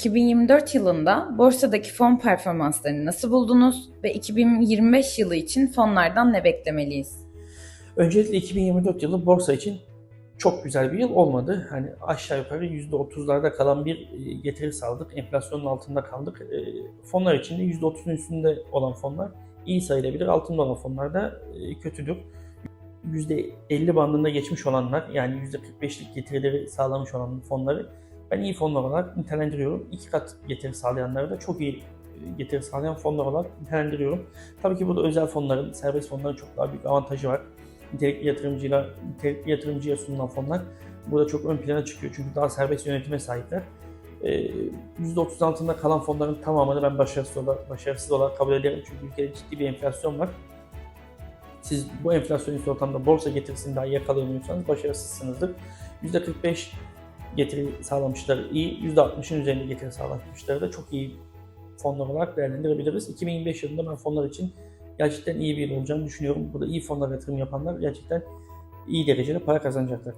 2024 yılında borsadaki fon performanslarını nasıl buldunuz ve 2025 yılı için fonlardan ne beklemeliyiz? Öncelikle 2024 yılı borsa için çok güzel bir yıl olmadı. Hani aşağı yukarı %30'larda kalan bir e, getiri sağladık. Enflasyonun altında kaldık. E, Fonlar için de %30'un üstünde olan fonlar iyi sayılabilir. Altında olan fonlar da e, kötüdür. %50 bandında geçmiş olanlar yani %45'lik getirileri sağlamış olan fonları ben iyi fonlar olarak nitelendiriyorum. İki kat getiri sağlayanları da çok iyi e, getiri sağlayan fonlar olarak nitelendiriyorum. Tabii ki burada özel fonların, serbest fonların çok daha büyük avantajı var. Nitelikli yatırımcıyla, nitelikli yatırımcıya sunulan fonlar burada çok ön plana çıkıyor. Çünkü daha serbest yönetime sahipler. Ee, %30 altında kalan fonların tamamını ben başarısız olarak, başarısız olarak kabul ederim. Çünkü ülkede ciddi bir enflasyon var. Siz bu enflasyonist ortamda borsa getirisini daha yakalayamıyorsanız başarısızsınızdır. %45 getiri sağlamışlar iyi, %60'ın üzerinde getiri sağlamışları da çok iyi fonlar olarak değerlendirebiliriz. 2025 yılında ben fonlar için gerçekten iyi bir yıl olacağını düşünüyorum. Burada iyi fonlara yatırım yapanlar gerçekten iyi derecede para kazanacaklar.